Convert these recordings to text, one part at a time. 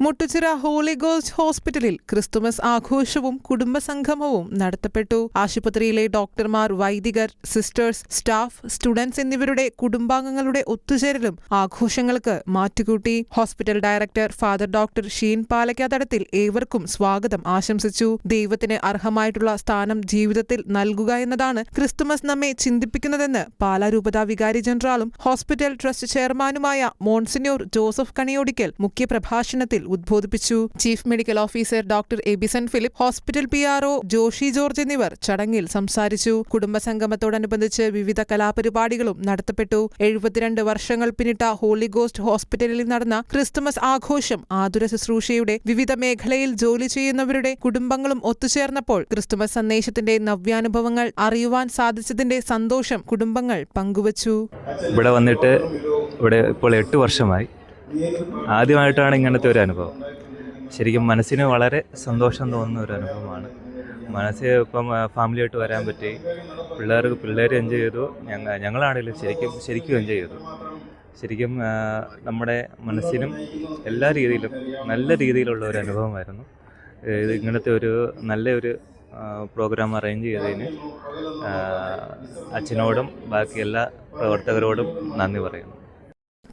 Muttuchira Holy Ghost ഹോസ്പിറ്റലിൽ Christmas ആഘോഷവും കുടുംബസംഗമവും നടത്തപ്പെട്ടു. ആശുപത്രിയിലെ ഡോക്ടർമാർ വൈദികർ സിസ്റ്റേഴ്സ് സ്റ്റാഫ് സ്റ്റുഡൻസ് എന്നിവരുടെ കുടുംബാംഗങ്ങളുടെ ഒത്തുചേരലും ആഘോഷങ്ങൾക്ക് മാറ്റുകൂട്ടി. Hospital director father doctor Sheen Palakkathadathil ഏവർക്കും സ്വാഗതം ആശംസിച്ചു. ദൈവത്തിന് അർഹമായിട്ടുള്ള സ്ഥാനം ജീവിതത്തിൽ നൽകുക എന്നതാണ് ക്രിസ്തുമസ് നമ്മെ ചിന്തിപ്പിക്കുന്നതെന്ന് പാലാ രൂപതാ വികാരി ജനറാളും ഹോസ്പിറ്റൽ ട്രസ്റ്റ് ചെയർമാനുമായ മോൺസിന്യൂർ ജോസഫ് കണിയോടിക്കൽ മുഖ്യപ്രഭാഷണത്തിൽ ഉദ്ബോധിപ്പിച്ചു. Chief medical officer doctor Abison Philip hospital P RO Joshi George എന്നിവർ ചടങ്ങിൽ സംസാരിച്ചു. കുടുംബസംഗമത്തോടനുബന്ധിച്ച് വിവിധ കലാപരിപാടികളും നടത്തപ്പെട്ടു. എഴുപത്തിരണ്ട് വർഷങ്ങൾ പിന്നിട്ട ഹോളി ഗോസ്റ്റ് ഹോസ്പിറ്റലിൽ നടന്ന ക്രിസ്തുമസ് ആഘോഷം ആതുര ശുശ്രൂഷയുടെ വിവിധ മേഖലയിൽ ജോലി ചെയ്യുന്നവരുടെ കുടുംബങ്ങളും ഒത്തുചേർന്നപ്പോൾ ക്രിസ്തുമസ് സന്ദേശത്തിന്റെ നവ്യാനുഭവങ്ങൾ അറിയുവാൻ സാധിച്ചതിന്റെ സന്തോഷം കുടുംബങ്ങൾ പങ്കുവച്ചു. ഇവിടെ വന്നിട്ട് ഇവിടെ ഇപ്പോൾ എട്ട് വർഷമായി. ആദ്യമായിട്ടാണ് ഇങ്ങനത്തെ ഒരു അനുഭവം. ശരിക്കും മനസ്സിന് വളരെ സന്തോഷം തോന്നുന്ന ഒരു അനുഭവമാണ്. മനസ്സ് ഇപ്പം ഫാമിലിയായിട്ട് വരാൻ പറ്റി. പിള്ളേർക്ക് പിള്ളേർ എൻജോയ് ചെയ്തു. ഞങ്ങൾ ഞങ്ങളാണെങ്കിലും ശരിക്കും ശരിക്കും എൻജോയ് ചെയ്തു. ശരിക്കും നമ്മുടെ മനസ്സിനും എല്ലാ രീതിയിലും നല്ല രീതിയിലുള്ള ഒരു അനുഭവമായിരുന്നു. ഇത് ഇങ്ങനത്തെ ഒരു നല്ലൊരു പ്രോഗ്രാം അറേഞ്ച് ചെയ്തതിന് അച്ഛനോടും ബാക്കി എല്ലാ പ്രവർത്തകരോടും നന്ദി പറയുന്നു.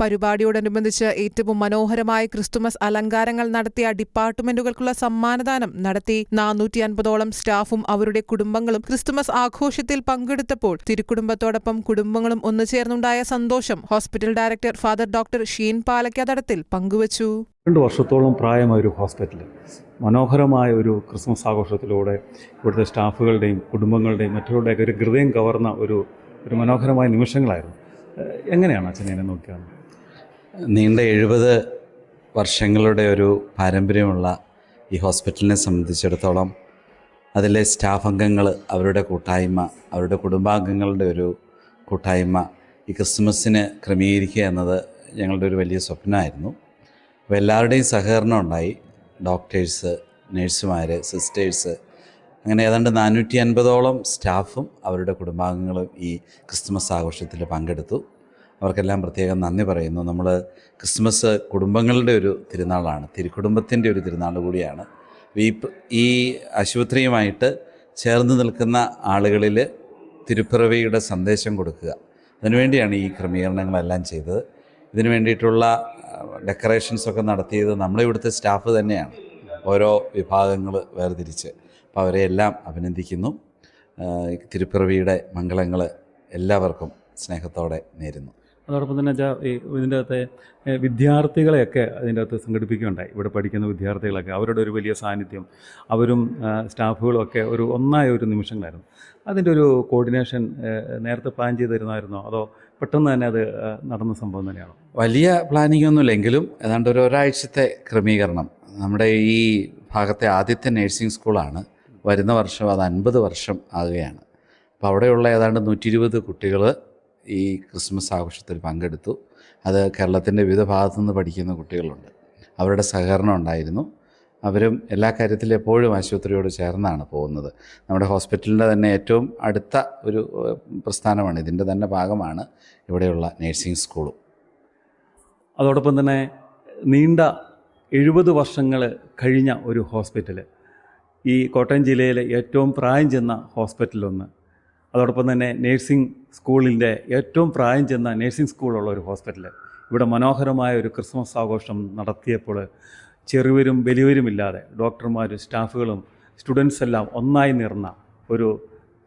പരിപാടിയോടനുബന്ധിച്ച് ഏറ്റവും മനോഹരമായ ക്രിസ്തുമസ് അലങ്കാരങ്ങൾ നടത്തിയ ഡിപ്പാർട്ട്മെന്റുകൾക്കുള്ള സമ്മാനദാനം നടത്തി നാനൂറ്റി അൻപതോളം സ്റ്റാഫും അവരുടെ കുടുംബങ്ങളും ക്രിസ്തുമസ് ആഘോഷത്തിൽ പങ്കെടുത്തപ്പോൾ തിരുക്കുടുംബത്തോടൊപ്പം കുടുംബങ്ങളും ഒന്നുചേർന്നുണ്ടായ സന്തോഷം hospital director father doctor Sheen Palakkathadathil പങ്കുവച്ചു. രണ്ട് വർഷത്തോളം പ്രായമായ ഒരു ഹോസ്പിറ്റൽ. മനോഹരമായ ഒരു ക്രിസ്മസ് ആഘോഷത്തിലൂടെ ഇവിടുത്തെ സ്റ്റാഫുകളുടെയും കുടുംബങ്ങളുടെയും മറ്റുള്ളവരുടെയൊക്കെ ഒരു ഹൃദയം കവർന്ന ഒരു ഒരു മനോഹരമായ നിമിഷങ്ങളായിരുന്നു. എങ്ങനെയാണ് അച്ഛനെ നോക്കിയാണ് നീണ്ട എഴുപത് വർഷങ്ങളുടെ ഒരു പാരമ്പര്യമുള്ള ഈ ഹോസ്പിറ്റലിനെ സംബന്ധിച്ചിടത്തോളം അതിലെ സ്റ്റാഫ് അംഗങ്ങൾ അവരുടെ കൂട്ടായ്മ അവരുടെ കുടുംബാംഗങ്ങളുടെ ഒരു കൂട്ടായ്മ ഈ ക്രിസ്മസിന് ക്രമീകരിക്കുക എന്നത് ഞങ്ങളുടെ ഒരു വലിയ സ്വപ്നമായിരുന്നു. അപ്പോൾ എല്ലാവരുടെയും സഹകരണം ഉണ്ടായി. ഡോക്ടേഴ്സ് നഴ്സുമാർ സിസ്റ്റേഴ്സ് അങ്ങനെ ഏതാണ്ട് നാനൂറ്റി അൻപതോളം സ്റ്റാഫും അവരുടെ കുടുംബാംഗങ്ങളും ഈ ക്രിസ്മസ് ആഘോഷത്തിൽ പങ്കെടുത്തു. അവർക്കെല്ലാം പ്രത്യേകം നന്ദി പറയുന്നു. നമ്മൾ ക്രിസ്മസ് കുടുംബങ്ങളുടെ ഒരു തിരുനാളാണ്. തിരുക്കുടുംബത്തിന്റെ ഒരു തിരുനാൾ കൂടിയാണ്. ഈ ഈ ആശുപത്രിയുമായിട്ട് ചേർന്ന് നിൽക്കുന്ന ആളുകളിൽ തിരുപ്പിറവിയുടെ സന്ദേശം കൊടുക്കുക. അതിനുവേണ്ടിയാണ് ഈ ക്രമീകരണങ്ങളെല്ലാം ചെയ്തത്. ഇതിനു വേണ്ടിയിട്ടുള്ള ഡെക്കറേഷൻസൊക്കെ നടത്തിയത് നമ്മുടെ ഇവിടുത്തെ സ്റ്റാഫ് തന്നെയാണ്. ഓരോ വിഭാഗങ്ങൾ വേർതിരിച്ച്. അപ്പോൾ അവരെ എല്ലാം അഭിനന്ദിക്കുന്നു. തിരുപ്പിറവിയുടെ മംഗളങ്ങൾ എല്ലാവർക്കും സ്നേഹത്തോടെ നേരുന്നു. അതോടൊപ്പം തന്നെ വെച്ചാൽ ഈ ഇതിന്റെ അകത്തെ വിദ്യാർത്ഥികളെയൊക്കെ അതിന്റെ അകത്ത് സംഘടിപ്പിക്കുകയുണ്ടായി. ഇവിടെ പഠിക്കുന്ന വിദ്യാർത്ഥികളൊക്കെ അവരുടെ ഒരു വലിയ സാന്നിധ്യം അവരും സ്റ്റാഫുകളും ഒക്കെ ഒരു ഒന്നായ ഒരു നിമിഷങ്ങളായിരുന്നു. അതിന്റെ ഒരു കോർഡിനേഷൻ നേരത്തെ പ്ലാൻ ചെയ്ത് തരുന്നതായിരുന്നോ അതോ പെട്ടെന്ന് തന്നെ അത് നടന്ന സംഭവം തന്നെയാണോ? വലിയ പ്ലാനിംഗ് ഒന്നുമില്ലെങ്കിലും ഏതാണ്ട് ഒരു ഒരാഴ്ചത്തെ ക്രമീകരണം. നമ്മുടെ ഈ ഭാഗത്തെ ആദ്യത്തെ നഴ്സിംഗ് സ്കൂളാണ്. വരുന്ന വർഷം അത് അൻപത് വർഷം ആകുകയാണ്. അപ്പോൾ അവിടെയുള്ള ഏതാണ്ട് നൂറ്റി ഇരുപത് കുട്ടികൾ ഈ ക്രിസ്മസ് ആഘോഷത്തിൽ പങ്കെടുത്തു. അത് കേരളത്തിന്റെ വിവിധ ഭാഗത്തു നിന്ന് പഠിക്കുന്ന കുട്ടികളുണ്ട്. അവരുടെ സഹകരണം ഉണ്ടായിരുന്നു. അവരും എല്ലാ കാര്യത്തിലും എപ്പോഴും ആശുപത്രിയോട് ചേർന്നാണ് പോകുന്നത്. നമ്മുടെ ഹോസ്പിറ്റലിന്റെ തന്നെ ഏറ്റവും അടുത്ത ഒരു പ്രസ്ഥാനമാണ്. ഇതിന്റെ തന്നെ ഭാഗമാണ് ഇവിടെയുള്ള നേഴ്സിംഗ് സ്കൂളും. അതോടൊപ്പം തന്നെ നീണ്ട എഴുപത് വർഷങ്ങൾ കഴിഞ്ഞ ഒരു ഹോസ്പിറ്റൽ ഈ കോട്ടയം ജില്ലയിലെ ഏറ്റവും പ്രായം ചെന്ന ഹോസ്പിറ്റലൊന്ന് അതോടൊപ്പം തന്നെ നേഴ്സിംഗ് സ്കൂളിന്റെ ഏറ്റവും പ്രായം ചെന്ന നേഴ്സിംഗ് സ്കൂളുള്ള ഒരു ഹോസ്പിറ്റൽ ഇവിടെ മനോഹരമായ ഒരു ക്രിസ്മസ് ആഘോഷം നടത്തിയപ്പോൾ ചെറുവരും വലിയവരുമില്ലാതെ ഡോക്ടർമാരും സ്റ്റാഫുകളും സ്റ്റുഡൻസ് എല്ലാം ഒന്നായി നിറന്ന ഒരു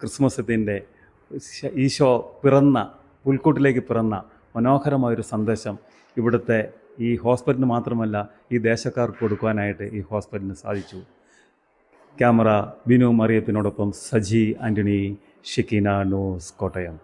ക്രിസ്മസത്തിന്റെ ഈശോ പിറന്ന പുൽക്കൂട്ടിലേക്ക് പിറന്ന മനോഹരമായൊരു സന്ദേശം ഇവിടുത്തെ ഈ ഹോസ്പിറ്റലിന് മാത്രമല്ല ഈ ദേശക്കാർക്ക് കൊടുക്കുവാനായിട്ട് ഈ ഹോസ്പിറ്റലിന് സാധിച്ചു. Camera Binu മറിയത്തിനോടൊപ്പം Saji Antony ഷിക്കിന news Kottayam